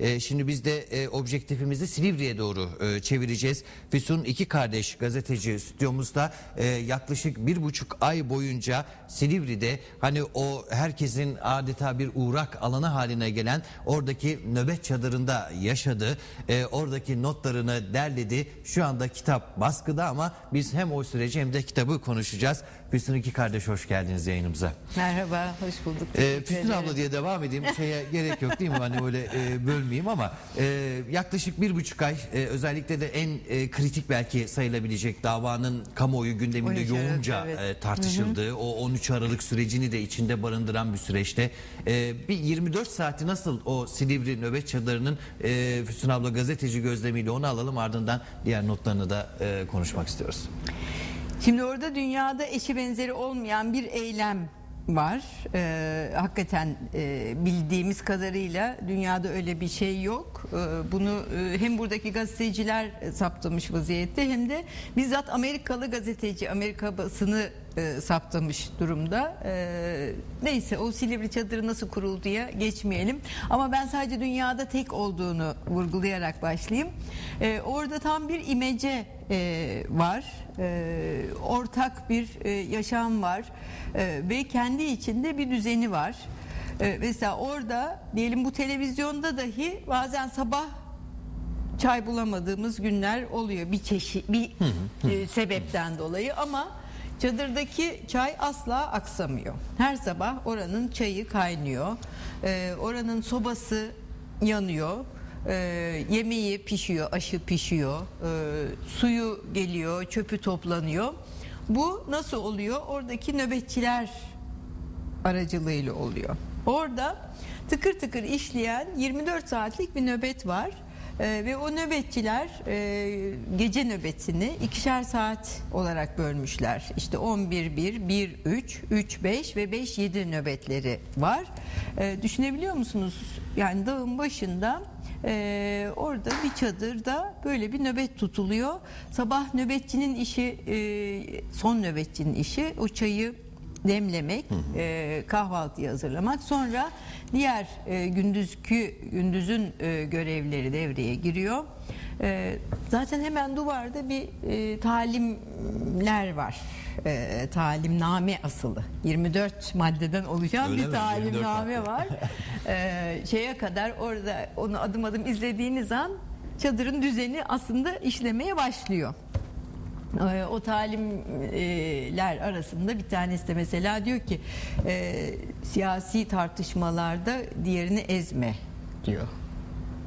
E, Şimdi biz de e, objektifimizi Silivri'ye doğru e, çevireceğiz. Füsun iki kardeş gazeteci stüdyomuzda e, yaklaşık bir buçuk ay boyunca Silivri'de hani o herkesin adeta bir uğrak alanı haline gelen oradaki nöbet çadırında yaşadı. Oradaki notlarını derledi. Şu anda kitap baskıda ama biz hem o süreci hem de kitabı konuşacağız. Füsun iki kardeş hoş geldiniz yayınımıza. Merhaba, hoş bulduk. Ee, Füsun abla diye devam edeyim. Şeye gerek yok değil mi? Hani öyle e, bölmeyeyim ama e, yaklaşık bir buçuk ay e, özellikle de en e, kritik belki sayılabilecek davanın kamuoyu gündeminde 13 Aralık, yoğunca evet. e, tartışıldığı o 13 Aralık sürecini de içinde barındıran bir süreçte e, bir 24 saati nasıl o Silivri nöbet çadırının e, Füsun abla gazeteci gözlemiyle onu alalım ardından diğer notlarını da e, konuşmak istiyoruz. Şimdi orada dünyada eşi benzeri olmayan bir eylem var. Ee, hakikaten e, bildiğimiz kadarıyla dünyada öyle bir şey yok. Ee, bunu e, hem buradaki gazeteciler saptamış vaziyette hem de bizzat Amerikalı gazeteci Amerika basını e, saptamış durumda. Ee, neyse o Silivri çadırı nasıl kurulduya geçmeyelim. Ama ben sadece dünyada tek olduğunu vurgulayarak başlayayım. Ee, orada tam bir imece e, var. Ee, ortak bir e, yaşam var. Ee, ve kendi içinde bir düzeni var. Ee, mesela orada diyelim bu televizyonda dahi bazen sabah çay bulamadığımız günler oluyor bir çeşit bir e, sebepten dolayı ama çadırdaki çay asla aksamıyor. Her sabah oranın çayı kaynıyor. Ee, oranın sobası yanıyor. Ee, yemeği pişiyor, aşı pişiyor. Ee, suyu geliyor, çöpü toplanıyor. Bu nasıl oluyor? Oradaki nöbetçiler aracılığıyla oluyor. Orada tıkır tıkır işleyen 24 saatlik bir nöbet var. Ee, ve o nöbetçiler e, gece nöbetini ikişer saat olarak bölmüşler. İşte 11 1 1 3 3 5 ve 5 7 nöbetleri var. Ee, düşünebiliyor musunuz? Yani dağın başında e, orada bir çadırda böyle bir nöbet tutuluyor. Sabah nöbetçinin işi e, son nöbetçinin işi o çayı demlemek, e, kahvaltıyı hazırlamak. Sonra diğer e, gündüzkü gündüzün e, görevleri devreye giriyor. E, zaten hemen duvarda bir e, talimler var. E, talimname asılı. 24 maddeden oluşan Öyle bir mi? talimname 24 var. E, şeye kadar orada onu adım adım izlediğiniz an çadırın düzeni aslında işlemeye başlıyor. Ee, O talimler arasında bir tanesi de mesela diyor ki e, siyasi tartışmalarda diğerini ezme diyor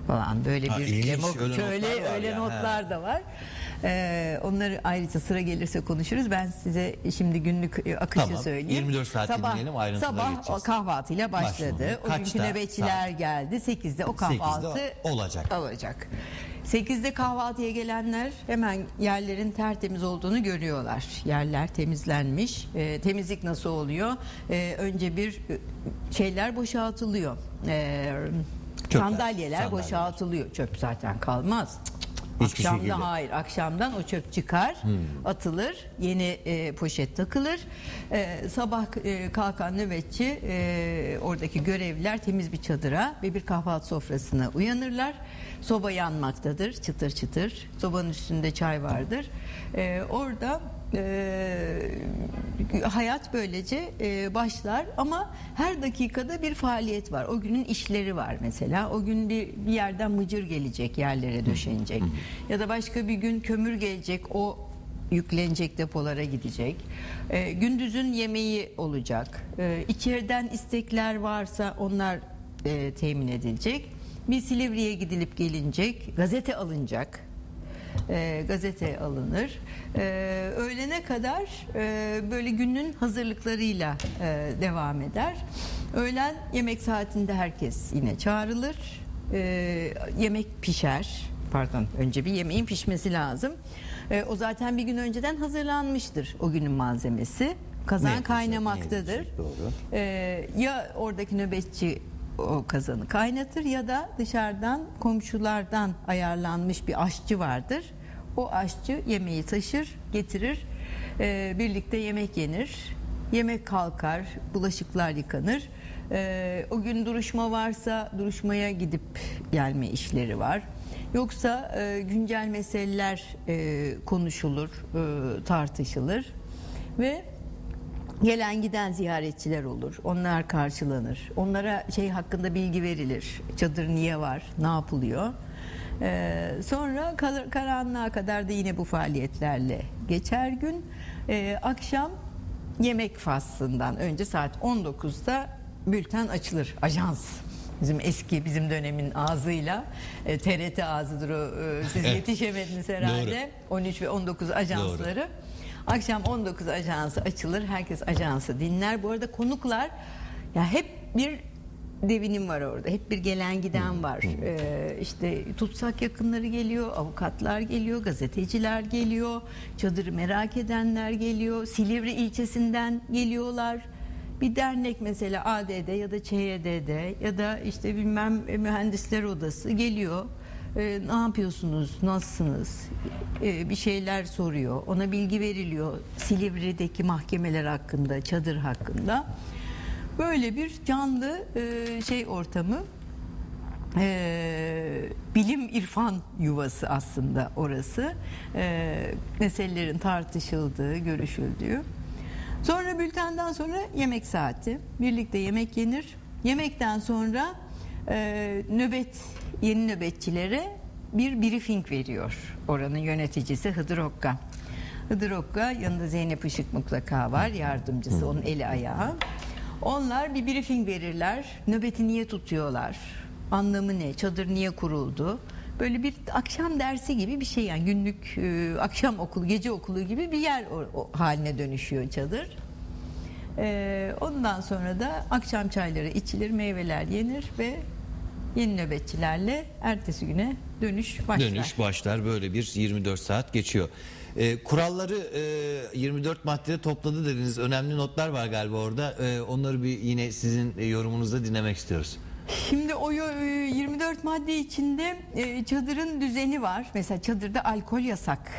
falan böyle Ha, bir ilginç, demok- öyle şöyle notlar öyle ya, notlar da var. Ee, onları ayrıca sıra gelirse konuşuruz. Ben size şimdi günlük e, akışı Tamam, söyleyeyim. 24 saat dinleyelim, ayrıntılara Sabah geçeceğiz. kahvaltıyla başladı. Başladı. O günkü Kaçta nöbetçiler saat? geldi. 8'de o kahvaltı olacak. olacak. 8'de kahvaltıya gelenler hemen yerlerin tertemiz olduğunu görüyorlar. Yerler temizlenmiş. Ee, temizlik nasıl oluyor? Ee, önce bir e, şeyler boşaltılıyor. Çöpler, sandalyeler sandalyeler. boşaltılıyor. Çöp zaten kalmaz. Hiçbir Akşamda şekilde. hayır akşamdan o çöp çıkar atılır yeni e, poşet takılır. E, sabah e, kalkan nöbetçi e, oradaki görevliler temiz bir çadıra ve bir kahvaltı sofrasına uyanırlar. Soba yanmaktadır çıtır çıtır. Sobanın üstünde çay vardır. E, orada e, hayat böylece e, başlar ama her dakikada bir faaliyet var. O günün işleri var mesela. O gün bir, bir yerden mıcır gelecek, yerlere döşenecek. Ya da başka bir gün kömür gelecek, o yüklenecek depolara gidecek. E, gündüzün yemeği olacak. E, içeriden istekler varsa onlar e, temin edilecek. Bir Silivri'ye gidilip gelinecek, gazete alınacak e, gazete alınır. E, öğlene kadar e, böyle günün hazırlıklarıyla e, devam eder. Öğlen yemek saatinde herkes yine çağrılır. E, yemek pişer. Pardon, önce bir yemeğin pişmesi lazım. E, o zaten bir gün önceden hazırlanmıştır o günün malzemesi. Kazan Ne kaynamaktadır. ne doğru. Ee, ya oradaki nöbetçi o kazanı kaynatır ya da dışarıdan komşulardan ayarlanmış bir aşçı vardır. O aşçı yemeği taşır, getirir. Ee, birlikte yemek yenir. Yemek kalkar, bulaşıklar yıkanır. Ee, o gün duruşma varsa duruşmaya gidip gelme işleri var. Yoksa e, güncel meseleler e, konuşulur, e, tartışılır ve gelen giden ziyaretçiler olur. Onlar karşılanır. Onlara şey hakkında bilgi verilir. Çadır niye var? Ne yapılıyor? Ee, sonra kar- karanlığa kadar da yine bu faaliyetlerle geçer gün. Ee, akşam yemek faslından önce saat 19'da bülten açılır. Ajans. Bizim eski bizim dönemin ağzıyla e, TRT ağzıdır o. e, siz yetişemediniz herhalde. 13 ve 19 ajansları. Akşam 19 ajansı açılır. Herkes ajansı dinler. Bu arada konuklar ya hep bir devinim var orada. Hep bir gelen giden var. Ee, işte tutsak yakınları geliyor, avukatlar geliyor, gazeteciler geliyor, çadırı merak edenler geliyor, Silivri ilçesinden geliyorlar. Bir dernek mesela ADD ya da ÇYD'de ya da işte bilmem mühendisler odası geliyor. Ee, ne yapıyorsunuz, nasılsınız? Ee, bir şeyler soruyor. Ona bilgi veriliyor. Silivri'deki mahkemeler hakkında, çadır hakkında. Böyle bir canlı e, şey ortamı. Ee, bilim irfan yuvası aslında orası. Ee, meselelerin tartışıldığı, görüşüldüğü. Sonra bültenden sonra yemek saati. Birlikte yemek yenir. Yemekten sonra e, nöbet yeni nöbetçilere bir briefing veriyor. Oranın yöneticisi Hıdır Okka. Hıdır Okka yanında Zeynep Işık mutlaka var. Yardımcısı onun eli ayağı. Onlar bir briefing verirler. Nöbeti niye tutuyorlar? Anlamı ne? Çadır niye kuruldu? Böyle bir akşam dersi gibi bir şey yani günlük e, akşam okulu, gece okulu gibi bir yer o, o haline dönüşüyor çadır. E, ondan sonra da akşam çayları içilir, meyveler yenir ve yeni nöbetçilerle ertesi güne dönüş başlar. Dönüş başlar böyle bir 24 saat geçiyor. Ee, kuralları e, 24 maddede topladı dediniz. Önemli notlar var galiba orada. Ee, onları bir yine sizin e, yorumunuzda dinlemek istiyoruz. Şimdi o yo- e, 24 madde içinde e, çadırın düzeni var. Mesela çadırda alkol yasak.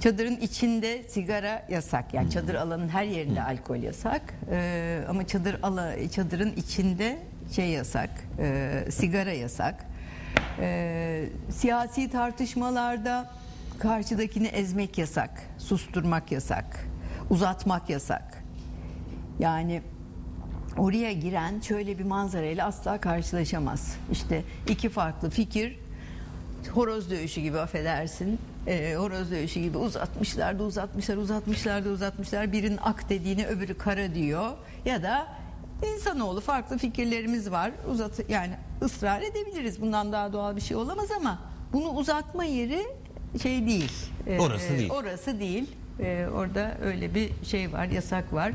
Çadırın içinde sigara yasak. Yani çadır alanın her yerinde alkol yasak. E, ama çadır ala çadırın içinde şey yasak. e, sigara yasak. E, siyasi tartışmalarda karşıdakini ezmek yasak, susturmak yasak, uzatmak yasak. Yani oraya giren şöyle bir manzarayla asla karşılaşamaz. İşte iki farklı fikir horoz dövüşü gibi affedersin. E, horoz dövüşü gibi uzatmışlar da uzatmışlar, uzatmışlar da uzatmışlar. Birinin ak dediğini öbürü kara diyor. Ya da insanoğlu farklı fikirlerimiz var. Uzat yani ısrar edebiliriz. Bundan daha doğal bir şey olamaz ama bunu uzatma yeri şey değil. E, Orası değil. Orası değil. E, orada öyle bir şey var, yasak var.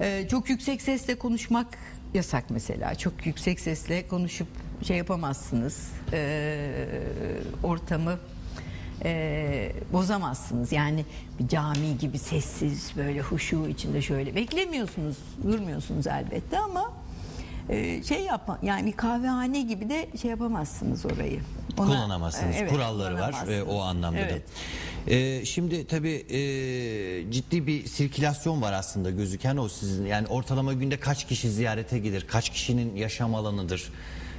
E, çok yüksek sesle konuşmak yasak mesela. Çok yüksek sesle konuşup şey yapamazsınız. E, ortamı e, bozamazsınız. Yani bir cami gibi sessiz böyle huşu içinde şöyle beklemiyorsunuz, durmuyorsunuz elbette ama e, şey yapma yani bir kahvehane gibi de şey yapamazsınız orayı. Ona- kullanamazsınız. evet, Kuralları var kullanamazsınız. e, o anlamda Evet. da. E, şimdi tabii e, ciddi bir sirkülasyon var aslında gözüken o sizin. Yani ortalama günde kaç kişi ziyarete gelir? Kaç kişinin yaşam alanıdır?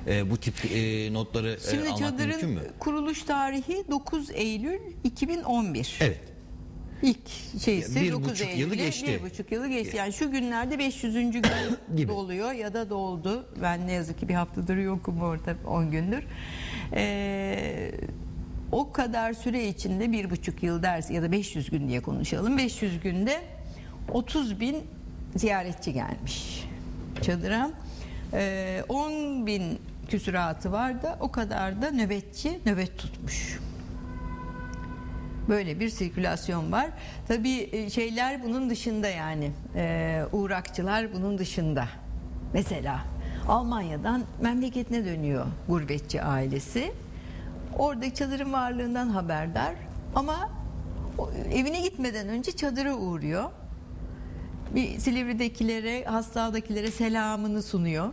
E, bu tip e, notları e, Şimdi almak çadırın mümkün mü? kuruluş tarihi 9 Eylül 2011. Evet. İlk şeysi Bir 9 buçuk Eylül'e yılı geçti. Bir buçuk yılı geçti. Yani şu günlerde 500. gün Gibi. doluyor ya da doldu. Ben ne yazık ki bir haftadır yokum orada 10 gündür. Ee, o kadar süre içinde bir buçuk yıl ders ya da 500 gün diye konuşalım. 500 günde 30 bin ziyaretçi gelmiş çadıra. Ee, 10 bin küsuratı var da o kadar da nöbetçi nöbet tutmuş. Böyle bir sirkülasyon var. Tabii e, şeyler bunun dışında yani e, uğrakçılar bunun dışında. Mesela Almanya'dan memleketine dönüyor gurbetçi ailesi. Orada çadırın varlığından haberdar ama evine gitmeden önce çadıra uğruyor. Bir Silivri'dekilere, Hastal'dakilere selamını sunuyor.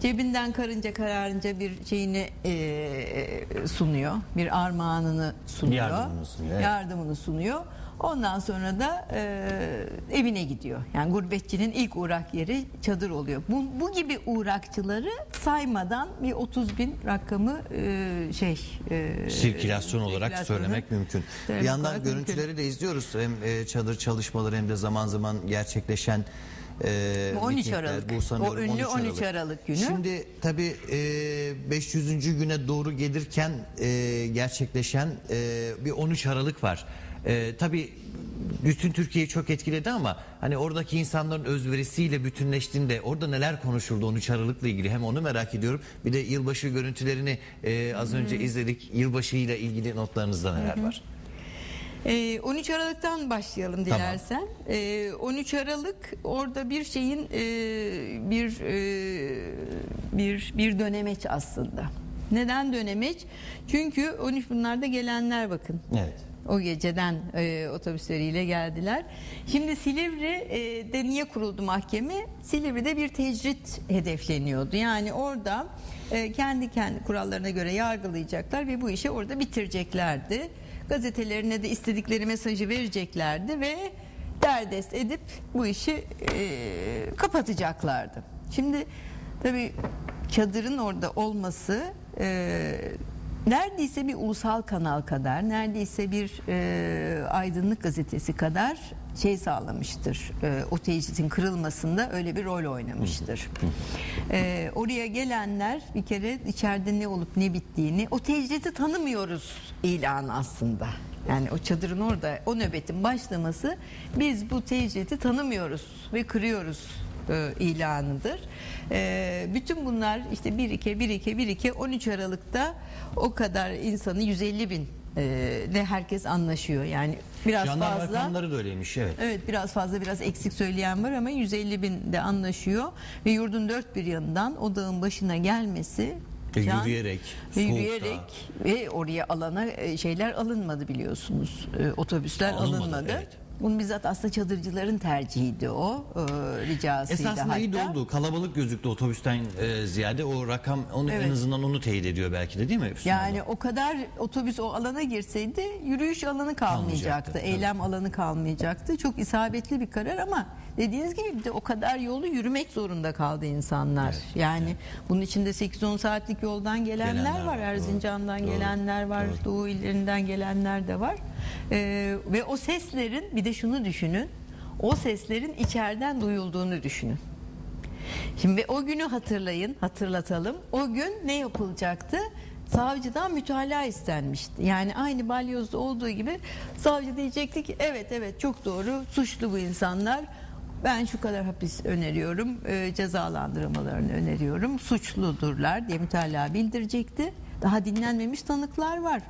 Cebinden karınca kararınca bir şeyini e, sunuyor. Bir armağanını sunuyor. Yardımını sunuyor, evet. Yardımını sunuyor. Ondan sonra da e, evine gidiyor. Yani gurbetçinin ilk uğrak yeri çadır oluyor. Bu, bu gibi uğrakçıları saymadan bir 30 bin rakamı e, şey e, sirkülasyon olarak söylemek mümkün. Bir söylemek yandan olarak görüntüleri mümkün. de izliyoruz. Hem e, çadır çalışmaları hem de zaman zaman gerçekleşen e, Bu 13 mitingler. Aralık. Bu sanıyorum O ünlü 13 Aralık günü. Şimdi tabii e, 500. güne doğru gelirken e, gerçekleşen e, bir 13 Aralık var. E, tabii bütün Türkiye'yi çok etkiledi ama hani oradaki insanların özverisiyle bütünleştiğinde orada neler konuşuldu 13 Aralık'la ilgili hem onu merak ediyorum. Bir de yılbaşı görüntülerini e, az önce izledik. Yılbaşı ile ilgili notlarınızda neler var? Ee, 13 Aralık'tan başlayalım dilersen. Ee, 13 Aralık orada bir şeyin e, bir e, bir bir dönemeç aslında. Neden dönemeç? Çünkü 13 bunlarda gelenler bakın. Evet. O geceden e, otobüsleriyle geldiler. Şimdi Silivri'de niye kuruldu mahkeme? Silivri'de bir tecrit hedefleniyordu. Yani orada e, kendi kendi kurallarına göre yargılayacaklar ve bu işi orada bitireceklerdi. Gazetelerine de istedikleri mesajı vereceklerdi ve derdest edip bu işi e, kapatacaklardı. Şimdi tabii çadırın orada olması e, neredeyse bir ulusal kanal kadar, neredeyse bir e, aydınlık gazetesi kadar şey sağlamıştır. E, o tecritin kırılmasında öyle bir rol oynamıştır. E, oraya gelenler bir kere içeride ne olup ne bittiğini, o tecriti tanımıyoruz ilanı aslında. Yani o çadırın orada, o nöbetin başlaması biz bu tecriti tanımıyoruz ve kırıyoruz e, ilanıdır. E, bütün bunlar işte 1 2 1 2 1 2 13 Aralık'ta o kadar insanı 150 bin de herkes anlaşıyor. Yani biraz Jandarma fazla. rakamları da öyleymiş evet. Evet biraz fazla biraz eksik söyleyen var ama 150 bin de anlaşıyor ve yurdun dört bir yanından o dağın başına gelmesi Ve can- yürüyerek, soğukta. yürüyerek ve oraya alana e, şeyler alınmadı biliyorsunuz E, otobüsler Alınmadı, alınmadı. evet. Bunun bizzat aslında çadırcıların tercihiydi o e, ricasıydı Esasında iyi de hatta. oldu. Kalabalık gözüktü otobüsten e, ziyade. O rakam onu en Evet. azından onu teyit ediyor belki de değil mi? Füsun Yani Hanım? o kadar otobüs o alana girseydi yürüyüş alanı kalmayacaktı. Kalmayacaktı, eylem alanı kalmayacaktı. Çok isabetli bir karar ama dediğiniz gibi bir de o kadar yolu yürümek zorunda kaldı insanlar. yani bunun içinde 8-10 saatlik yoldan gelenler, Gelenler var. var, doğru. Erzincan'dan gelenler var. Doğu illerinden gelenler de var. Ee, ve o seslerin bir de şunu düşünün. O seslerin içeriden duyulduğunu düşünün. Şimdi o günü hatırlayın, hatırlatalım. O gün ne yapılacaktı? Savcıdan mütalaa istenmişti. Yani aynı balyozda olduğu gibi savcı diyecekti ki evet evet çok doğru suçlu bu insanlar. Ben şu kadar hapis öneriyorum, e, cezalandırmalarını öneriyorum. Suçludurlar diye mütalaa bildirecekti. Daha dinlenmemiş tanıklar var.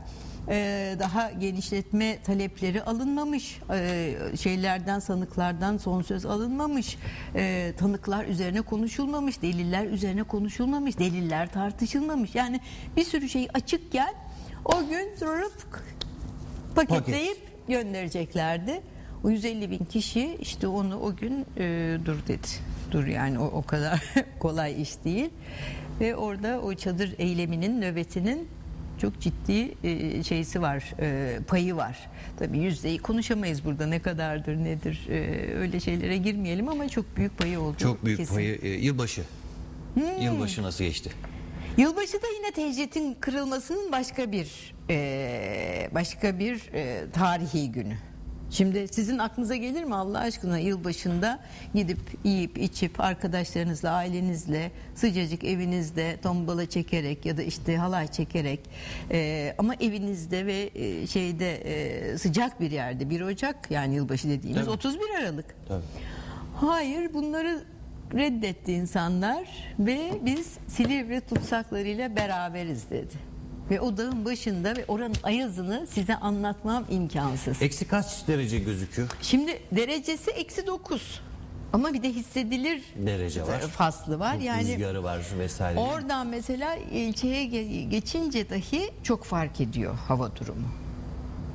Ee, daha genişletme talepleri alınmamış, ee, şeylerden sanıklardan son söz alınmamış, Ee, tanıklar üzerine konuşulmamış, deliller üzerine konuşulmamış, deliller tartışılmamış. Yani bir sürü şey açıkken o gün durup paketleyip göndereceklerdi. O 150 bin kişi işte onu o gün e, dur dedi. Dur yani o, o kadar kolay iş değil. Ve orada o çadır eyleminin, nöbetinin çok ciddi e, şeysi var, e, payı var. Tabii yüzdeyi konuşamayız burada ne kadardır, nedir e, öyle şeylere girmeyelim ama çok büyük payı oldu. Çok büyük kesin. payı. e, yılbaşı. Hmm. Yılbaşı nasıl geçti? Yılbaşı da yine tecritin kırılmasının başka bir e, başka bir e, tarihi günü. Şimdi sizin aklınıza gelir mi Allah aşkına yılbaşında gidip yiyip içip arkadaşlarınızla ailenizle sıcacık evinizde tombala çekerek ya da işte halay çekerek e, ama evinizde ve e, şeyde e, sıcak bir yerde 1 Ocak yani yılbaşı dediğimiz Tabii. 31 Aralık. Tabii. Hayır bunları reddetti insanlar ve biz Silivri tutsaklarıyla beraberiz dedi. Ve o dağın başında ve oranın ayazını size anlatmam imkansız. Eksi kaç derece gözüküyor? Şimdi derecesi eksi 9 ama bir de hissedilir Derece var. faslı var. Yani Rüzgarı var vesaire. oradan mesela ilçeye ge- geçince dahi çok fark ediyor hava durumu.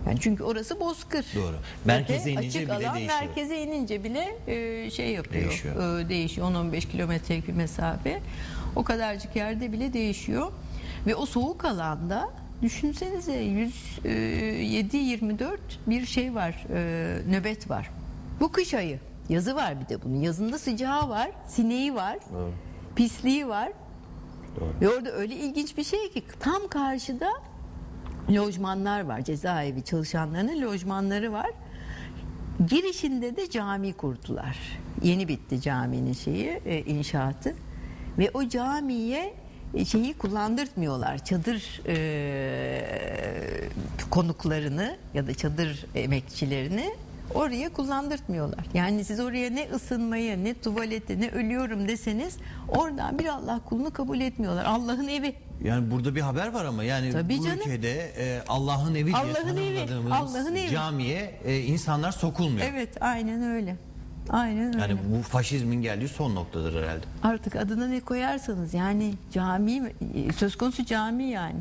Yani çünkü orası bozkır. Doğru. Merkeze de inince açık bile alan, değişiyor. Merkeze inince bile e, şey yapıyor. Değişiyor. e, değişiyor. 10-15 kilometrelik bir mesafe. O kadarcık yerde bile değişiyor. Ve o soğuk alanda düşünsenize 107-24 bir şey var. e, nöbet var. Bu kış ayı. Yazı var bir de bunun. Yazında sıcağı var, sineği var, pisliği var. Ve orada öyle ilginç bir şey ki tam karşıda lojmanlar var. Cezaevi çalışanlarının lojmanları var. Girişinde de cami kurdular. Yeni bitti caminin şeyi, e, inşaatı. Ve o camiye e, şeyi kullandırtmıyorlar. Çadır e, konuklarını ya da çadır emekçilerini oraya kullandırtmıyorlar. Yani siz oraya ne ısınmayı, ne tuvaleti, ne ölüyorum deseniz oradan bir Allah kulunu kabul etmiyorlar. Allah'ın evi. Yani burada bir haber var ama yani Tabii bu canım. ülkede e, Allah'ın evi diye Allah'ın evi, tanımladığımız Allah'ın evi. camiye e, insanlar sokulmuyor. Evet, aynen öyle. Aynen öyle. Yani bu faşizmin geldiği son noktadır herhalde. Artık adına ne koyarsanız yani cami mi- söz konusu cami yani.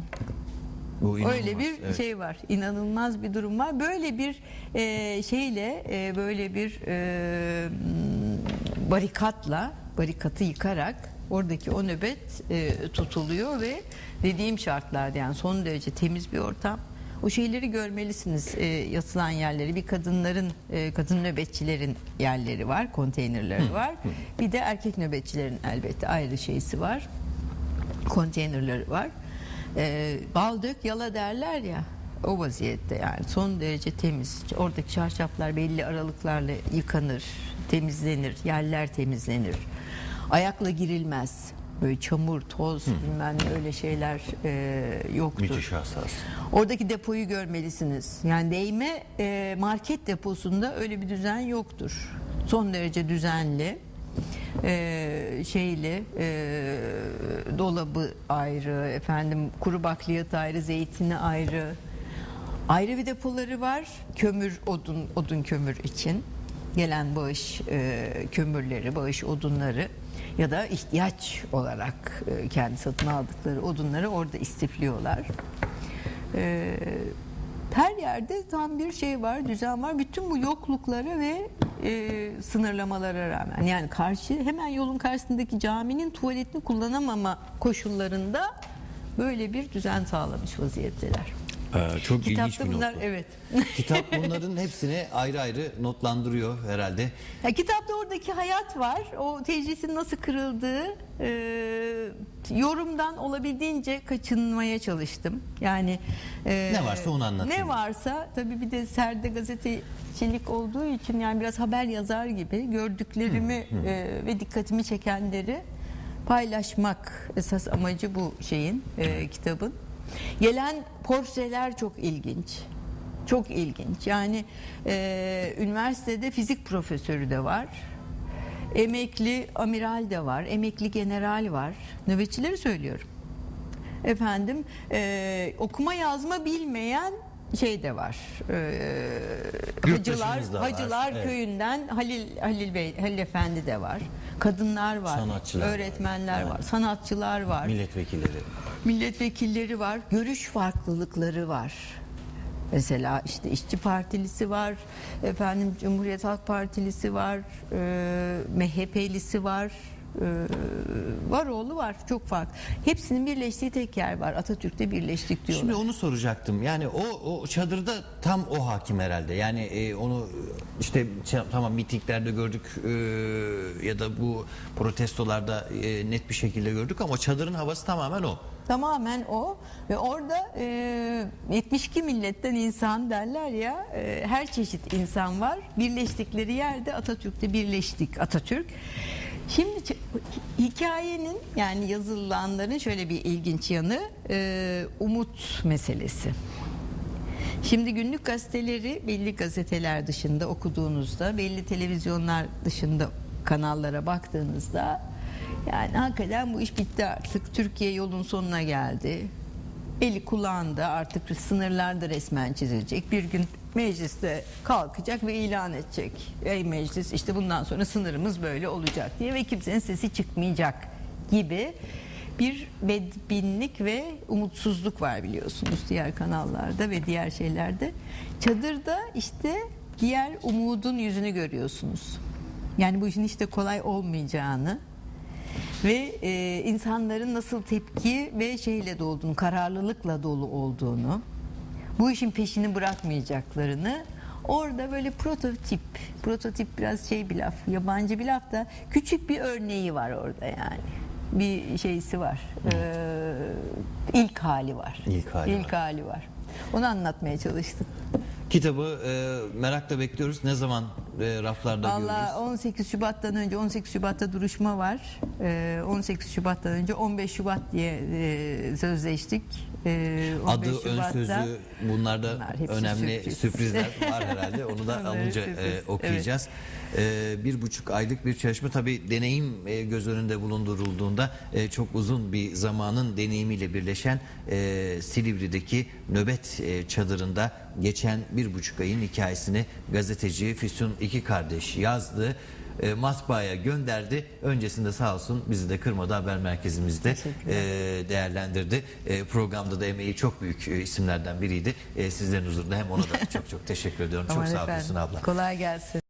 Bu Öyle bir evet. şey var. İnanılmaz bir durum var. Böyle bir e, şeyle e, böyle bir e, barikatla barikatı yıkarak oradaki o nöbet e, tutuluyor ve dediğim şartlarda yani son derece temiz bir ortam. O şeyleri görmelisiniz e, yatılan yerleri. Bir kadınların, e, kadın nöbetçilerin yerleri var, konteynerleri var. Bir de erkek nöbetçilerin elbette ayrı şeysi var konteynerleri var. Ee, bal dök yala derler ya o vaziyette yani son derece temiz. Oradaki çarşaflar belli aralıklarla yıkanır, temizlenir, yerler temizlenir. Ayakla girilmez. Böyle çamur, toz bilmem ne öyle şeyler e, yoktur. Müthiş hassas. Oradaki depoyu görmelisiniz. Yani değme e, market deposunda öyle bir düzen yoktur. Son derece düzenli. E, şeyli e, dolabı ayrı efendim kuru bakliyat ayrı zeytini ayrı ayrı bir depoları var kömür odun odun kömür için gelen bağış e, kömürleri bağış odunları ya da ihtiyaç olarak e, kendi satın aldıkları odunları orada istifliyorlar. Ee, her yerde tam bir şey var, düzen var. Bütün bu yokluklara ve e, sınırlamalara rağmen yani karşı hemen yolun karşısındaki caminin tuvaletini kullanamama koşullarında böyle bir düzen sağlamış vaziyetteler. Ee, çok ilginç Kitapta bir bunlar nokta. evet. Kitap bunların hepsini ayrı ayrı notlandırıyor herhalde. Ya, kitapta oradaki hayat var. O tecrisin nasıl kırıldığı e, yorumdan olabildiğince kaçınmaya çalıştım. Yani e, Ne varsa onu anlatayım. Ne varsa tabii bir de serde gazetecilik olduğu için yani biraz haber yazar gibi gördüklerimi e, ve dikkatimi çekenleri paylaşmak esas amacı bu şeyin e, kitabın. Gelen portreler çok ilginç. Çok ilginç. Yani e, üniversitede fizik profesörü de var. Emekli amiral de var. Emekli general var. Nöbetçileri söylüyorum. Efendim e, okuma yazma bilmeyen şey de var. E, hacılar var, Hacılar evet. köyünden Halil Halil Bey Halil Efendi de var. Kadınlar var. Sanatçılar var. öğretmenler var. Evet. Sanatçılar var Milletvekilleri. Milletvekilleri var, görüş farklılıkları var. Mesela işte İşçi Partilisi var, efendim Cumhuriyet Halk Partilisi var, e, MHP'lisi var, var oğlu var çok farklı. Hepsinin birleştiği tek yer var. Atatürk'te birleştik diyorlar. Şimdi onu soracaktım. Yani o, o çadırda tam o hakim herhalde. Yani e, onu işte ç- tamam mitinglerde gördük e, ya da bu protestolarda e, net bir şekilde gördük ama çadırın havası tamamen o. Tamamen o ve orada e, 72 milletten insan derler ya e, her çeşit insan var. Birleştikleri yerde Atatürk'te birleştik Atatürk. Şimdi hikayenin yani yazılanların şöyle bir ilginç yanı e, umut meselesi. Şimdi günlük gazeteleri belli gazeteler dışında okuduğunuzda, belli televizyonlar dışında kanallara baktığınızda yani hakikaten bu iş bitti artık. Türkiye yolun sonuna geldi. Eli kulağında artık sınırlar da resmen çizilecek. Bir gün mecliste kalkacak ve ilan edecek. Ey meclis işte bundan sonra sınırımız böyle olacak diye ve kimsenin sesi çıkmayacak gibi bir bedbinlik ve umutsuzluk var biliyorsunuz diğer kanallarda ve diğer şeylerde. Çadırda işte diğer umudun yüzünü görüyorsunuz. Yani bu işin de kolay olmayacağını ve e, insanların nasıl tepki ve şeyle dolu olduğunu, kararlılıkla dolu olduğunu, bu işin peşini bırakmayacaklarını orada böyle prototip, prototip biraz şey bir laf, yabancı bir laf da küçük bir örneği var orada yani. Bir şeysi var. Ee, ilk hali var. İlk hali İlk hali var. Onu anlatmaya çalıştım. Kitabı e, merakla bekliyoruz. Ne zaman e, raflarda Valla görürüz? 18 Şubat'tan önce 18 Şubat'ta duruşma var. Ee, 18 Şubat'tan önce 15 Şubat diye e, sözleştik. Ee, 15 Adı, ön Şubat'ta- sözü bunlarda Bunlar önemli sürpriz. sürprizler var herhalde. Onu da alınca e, okuyacağız. E, bir buçuk aylık bir çalışma tabii deneyim e, göz önünde bulundurulduğunda e, çok uzun bir zamanın deneyimiyle birleşen e, Silivri'deki nöbet e, çadırında geçen bir buçuk ayın hikayesini gazeteci Füsun iki kardeş yazdı. E, matbaaya gönderdi. Öncesinde sağ olsun bizi de kırmadı haber merkezimizde e, değerlendirdi. E, programda da emeği çok büyük e, isimlerden biriydi. E, sizlerin huzurunda hem ona da çok çok teşekkür ediyorum. Çok sağ ol efendim, Füsun abla. Kolay gelsin.